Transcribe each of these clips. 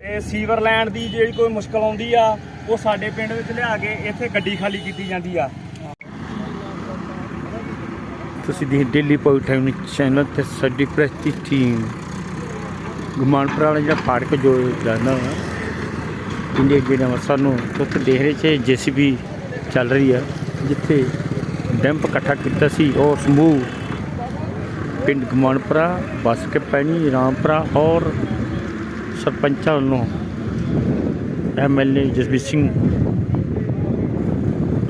ਇਹ ਸੀਵਰ ਲੈਣ ਦੀ ਜਿਹੜੀ ਕੋਈ ਮੁਸ਼ਕਲ ਆਉਂਦੀ ਆ, ਉਹ ਸਾਡੇ ਪਿੰਡ ਵਿੱਚ ਲਿਆ ਕੇ ਇੱਥੇ ਗੱਡੀ ਖਾਲੀ ਕੀਤੀ ਜਾਂਦੀ ਆ। ਤੁਸੀਂ ਦੀ ਦਿੱਲੀ ਪੋਲੀਟੈਕਨਿਕ ਚੈਨਲ ਤੇ ਸਾਡੀ ਪ੍ਰੈਸ ਦੀ ਟੀਮ ਗੁਮਾਨਪੁਰਾ ਵਾਲਾ ਜਿਹੜਾ ਫਾਟਕ ਜੋ ਜਾਂਦਾ ਵਾ, ਇੰਡੀਆ ਜਿਹੜਾ ਵਾ ਸਾਨੂੰ ਉੱਥੇ ਦੇਖ ਰਹੇ ਸੀ, ਜੀਸੀਬੀ ਚੱਲ ਰਹੀ ਆ, ਜਿੱਥੇ ਡੈਂਪ ਇਕੱਠਾ ਕੀਤਾ ਸੀ, ਉਹ ਸਮੂਹ। ਪਿੰਡ ਗੁਮਾਨਪੁਰਾ ਬਸ ਕੇ ਪੈਣੀ ਰਾਮਪੁਰਾ ਔਰ ਸਰਪੰਚਾਂ ਵੱਲੋਂ ਐਮਐਲਏ ਜਸਬੀਰ ਸਿੰਘ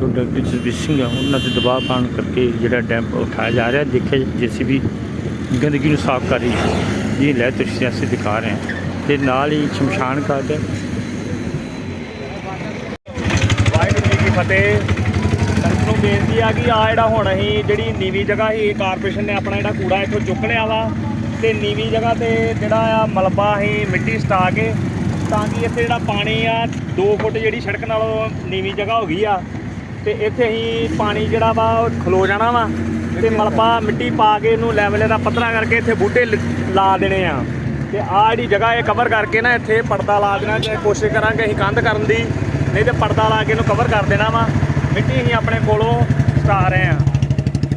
ਤੋਂ ਡਾਕਟਰ ਜਸਬੀਰ ਸਿੰਘ ਆ, ਉਹਨਾਂ 'ਤੇ ਦਬਾਅ ਪਾਉਣ ਕਰਕੇ ਜਿਹੜਾ ਡੈਂਪ ਉਠਾਇਆ ਜਾ ਰਿਹਾ। ਦੇਖਿਆ ਜੀਸੀਬੀ ਗੰਦਗੀ ਨੂੰ ਸਾਫ਼ ਕਰ ਰਹੀ ਹੈ। ਜੀ ਲੈ ਤੁਸੀਂ ਸਿਆਸੀ ਦਿਖਾ ਰਹੇ ਹਾਂ। ਤੇ ਨਾਲ ਹੀ ਸ਼ਮਸ਼ਾਨ ਘਾਟ ਹੈ। ਵਾਹਿਗੁਰੂ ਜੀ ਕੀ ਫਤਿਹ। ਨੂੰ ਬੇਨਤੀ ਆ ਕਿ ਆ ਜਿਹੜਾ ਹੁਣ ਅਸੀਂ ਜਿਹੜੀ ਨੀਵੀਂ ਜਗ੍ਹਾ ਸੀ ਕਾਰਪੋਰੇਸ਼ਨ ਨੇ ਆਪਣਾ ਜਿਹੜਾ ਕੂੜਾ ਇੱਥੋਂ ਚੁੱਕ ਲਿਆ ਵਾ ਤੇ ਨੀਵੀਂ ਜਗ੍ਹਾ ਤੇ ਜਿਹੜਾ ਆ ਮਲਬਾ ਅਸੀਂ ਮਿੱਟੀ ਸਟਾ ਕੇ, ਤਾਂ ਕਿ ਇੱਥੇ ਜਿਹੜਾ ਪਾਣੀ ਆ 2 ਫੁੱਟ ਜਿਹੜੀ ਸੜਕ ਨਾਲੋਂ ਨੀਵੀਂ ਜਗ੍ਹਾ ਹੋ ਗਈ ਆ। ਤੇ ਇੱਥੇ ਅਸੀਂ ਪਾਣੀ ਜਿਹੜਾ ਵਾ ਉਹ ਖਲੋ ਜਾਣਾ ਵਾ ਤੇ ਮਲਬਾ ਮਿੱਟੀ ਪਾ ਕੇ ਇਹਨੂੰ ਲੈਵਲ ਦਾ ਪੱਧਰਾ ਕਰਕੇ ਇੱਥੇ ਬੂਟੇ ਲ- ਲਾ ਦੇਣੇ ਆ। ਤੇ ਆ ਜਿਹੜੀ ਜਗ੍ਹਾ ਇਹ ਕਵਰ ਕਰਕੇ ਨਾ ਇੱਥੇ ਪਰਦਾ ਲਾ ਦੇਣਾ ਤੇ ਕੋਸ਼ਿਸ਼ ਕਰਾਂਗੇ ਅਸੀਂ ਕੰਧ ਕਰਨ ਦੀ, ਨਹੀਂ ਤੇ ਪਰਦਾ ਲਾ ਕੇ ਇਹਨੂੰ ਕਵਰ ਕਰ ਦੇਣਾ ਵਾ। ਮਿੱਟੀ ਅਸੀਂ ਆਪਣੇ ਕੋਲੋਂ ਸਟਾ ਰਹੇ ਆ।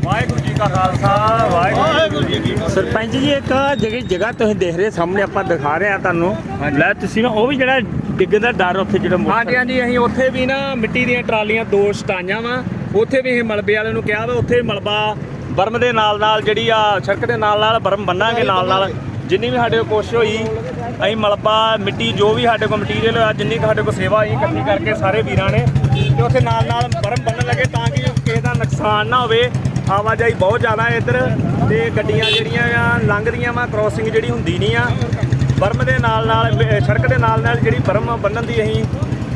ਵਾਹਿਗੁਰੂ ਜੀ ਕਾ ਖਾਲਸਾ ਵਾਹਿਗੁਰੂ ਜੀ ਕੀ ਫਤਿਹ। ਸਰਪੰਚ ਜੀ ਇੱਕ ਜਿਹੜੀ ਜਗ੍ਹਾ ਤੁਸੀਂ ਦੇਖ ਰਹੇ ਸਾਹਮਣੇ ਆਪਾਂ ਦਿਖਾ ਰਹੇ ਆ ਤੁਹਾਨੂੰ। ਲੈ ਤੁਸੀਂ ਨਾ ਉਹ ਵੀ ਜਿਹੜਾ ਡਿੱਗਣ ਦਾ ਡਰ ਉੱਥੇ ਜਿਹੜਾ ਮੋਟਰ- ਹਾਂਜੀ ਹਾਂਜੀ ਅਸੀਂ ਉੱਥੇ ਵੀ ਨਾ ਮਿੱਟੀ ਦੀਆਂ ਟਰਾਲੀਆਂ ਦੋ ਸਟਾਈਆਂ ਵਾ। ਉੱਥੇ ਵੀ ਅਸੀਂ ਮਲਬੇ ਵਾਲੇ ਨੂੰ ਕਿਹਾ ਵਾ ਉੱਥੇ ਮਲਬਾ ਬਰਮ ਦੇ ਨਾਲ ਨਾਲ ਜਿਹੜੀ ਆ ਸੜਕ ਦੇ ਨਾਲ ਨਾਲ ਬਰਮ ਬੰਨਾਂਗੇ ਨਾਲ ਨਾਲ ਜਿੰਨੀ ਵੀ ਸਾਡੇ ਕੋਲ ਕੋਸ਼ਿਸ਼ ਹੋਈ ਅਸੀਂ ਮਲਬਾ ਮਿੱਟੀ ਜੋ ਵੀ ਸਾਡੇ ਕੋਲ ਮਟੀਰੀਅਲ ਹੋਇਆ ਜਿੰਨੀ ਸਾਡੇ ਕੋਲ ਸੇਵਾ ਹੋਈ ਇਕੱਠੀ ਕਰਕੇ ਸਾਰੇ ਵੀਰਾਂ ਨੇ ਤੇ ਉੱਥੇ ਨਾਲ ਨਾਲ ਬਰਮ ਬੰਨਣ ਲੱਗੇ ਤਾਂ ਕਿ ਕਿਸੇ ਦਾ ਨੁਕਸਾਨ ਨਾ ਹੋਵੇ। ਆਵਾਜਾਈ ਬਹੁਤ ਜ਼ਿਆਦਾ ਹੈ ਇੱਧਰ ਤੇ ਗੱਡੀਆਂ ਜਿਹੜੀਆਂ ਆ, ਲੰਘਦੀਆਂ ਵਾ ਕ੍ਰੋਸਿੰਗ ਜਿਹੜੀ ਹੁੰਦੀ ਨਹੀਂ ਆ। ਬਰਮ ਦੇ ਨਾਲ ਨਾਲ ਸੜਕ ਦੇ ਨਾਲ ਨਾਲ ਜਿਹੜੀ ਬਰਮ ਬੰਨਣ ਦੀ ਅਸੀਂ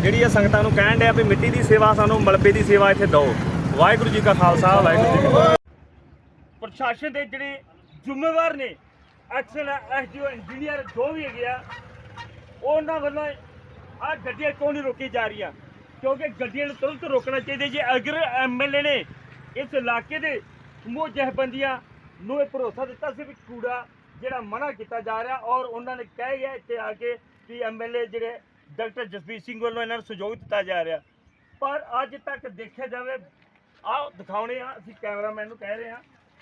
ਜਿਹੜੀ ਆ ਸੰਗਤਾਂ ਨੂੰ ਕਹਿਣ ਡਿਆ ਵੀ ਮਿੱਟੀ ਦੀ ਸੇਵਾ, ਸਾਨੂੰ ਮਲਬੇ ਦੀ ਸੇਵਾ ਇੱਥੇ ਦਿਓ। ਵਾਹਿਗੁਰੂ ਜੀ ਕਾ ਖਾਲਸਾ, ਵਾਹਿਗੁਰੂ ਜੀ ਕੀ ਪ੍ਰਸ਼ਾਸਨ ਦੇ ਜਿਹੜੇ ਜ਼ਿੰਮੇਵਾਰ ਨੇ ਐਕਸ਼ਨ ਐਸਡੀਓ, ਇੰਜੀਨੀਅਰ ਜੋ ਵੀ ਹੈਗੇ ਆ, ਉਹਨਾਂ ਵੱਲੋਂ ਆ ਗੱਡੀਆਂ ਕਿਉਂ ਨਹੀਂ ਰੋਕੀ ਜਾ ਰਹੀਆਂ? ਕਿਉਂਕਿ ਗੱਡੀਆਂ ਨੂੰ ਤੁਰੰਤ ਰੋਕਣਾ ਚਾਹੀਦਾ ਜੇ। ਅਗਰ ਐਮਐਲਏ ਨੇ ਇਸ ਇਲਾਕੇ ਦੇ ਸਮੂਹ ਜਹਬੰਦੀਆਂ ਨੂੰ ਇਹ ਭਰੋਸਾ ਦਿੱਤਾ ਸੀ ਵੀ ਕੂੜਾ ਜਿਹੜਾ ਮਨਾ ਕੀਤਾ ਜਾ ਰਿਹਾ ਔਰ ਉਹਨਾਂ ਨੇ ਕਹਿ ਗਿਆ ਇੱਥੇ ਆ ਕੇ ਕਿ ਐਮਐਲਏ ਜਿਹੜੇ ਡਾਕਟਰ ਜਸਬੀਰ ਸਿੰਘ ਵੱਲੋਂ ਇਹਨਾਂ ਨੂੰ ਸਹਿਯੋਗ ਦਿੱਤਾ ਜਾ ਰਿਹਾ। ਪਰ ਅੱਜ ਤੱਕ ਦੇਖਿਆ ਜਾਵੇ, ਆਹ ਦਿਖਾਉਣੇ ਆ, ਅਸੀਂ ਕੈਮਰਾਮੈਨ ਨੂੰ ਕਹਿ ਰਹੇ ਹਾਂ,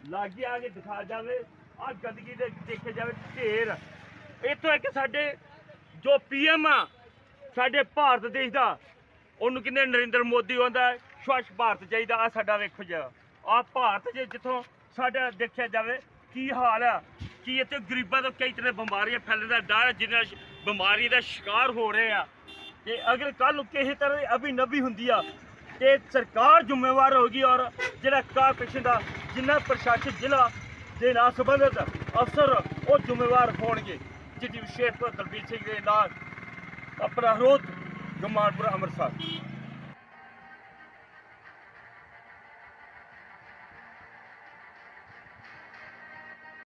ਲਾਗੇ ਆ ਕੇ ਦਿਖਾ ਜਾਵੇ ਆ ਗੰਦਗੀ ਦੇ ਦੇਖਿਆ ਜਾਵੇ, ਢੇਰ ਇੱਥੋਂ ਇੱਕ ਸਾਡੇ ਜੋ ਪੀਐਮ ਆ, ਸਾਡੇ ਭਾਰਤ ਦੇਸ਼ ਦਾ, ਉਹਨੂੰ ਕਹਿੰਦੇ ਨਰਿੰਦਰ ਮੋਦੀ ਹੁੰਦਾ ਸਵੱਛ ਭਾਰਤ ਚਾਹੀਦਾ ਆ ਸਾਡਾ ਵੇਖੋ ਜਾ। ਆ ਭਾਰਤ ਜੇ ਜਿੱਥੋਂ ਸਾਡਾ ਦੇਖਿਆ ਜਾਵੇ ਕੀ ਹਾਲ ਆ? ਕੀ ਇੱਥੇ ਗਰੀਬਾਂ ਤੋਂ ਕਈ ਤਰ੍ਹਾਂ ਬਿਮਾਰੀਆਂ ਫੈਲਣ ਦਾ ਡਰ ਹੈ, ਜਿਹਨਾਂ ਸ਼- ਬਿਮਾਰੀ ਦਾ ਸ਼ਿਕਾਰ ਹੋ ਰਹੇ ਆ। ਤੇ ਅਗਰ ਕੱਲ ਨੂੰ ਕਿਸੇ ਤਰ੍ਹਾਂ ਦੀ ਅਭਿਨਵੀ ਹੁੰਦੀ ਆ ਤੇ ਸਰਕਾਰ ਜ਼ਿੰਮੇਵਾਰ ਹੋਗੀ ਔਰ ਜਿਹੜਾ ਕਾਰਪੋਰੇਸ਼ਨ ਦਾ ਜਿੰਨਾ ਪ੍ਰਸ਼ਾਸਨ ਜ਼ਿਲ੍ਹਾ ਦੇ ਨਾਲ ਸੰਬੰਧਿਤ ਅਫਸਰ ਉਹ ਜ਼ਿੰਮੇਵਾਰ ਹੋਣਗੇ। ਜਿਹਦੀ ਵਿਸ਼ੇਸ਼ ਤੋਂ ਦਲਬੀਰ ਸਿੰਘ ਦੇ ਨਾਲ ਆਪਣਾ ਹਰੋਤ ਗਮਾਨਪੁਰ ਅੰਮ੍ਰਿਤਸਰ।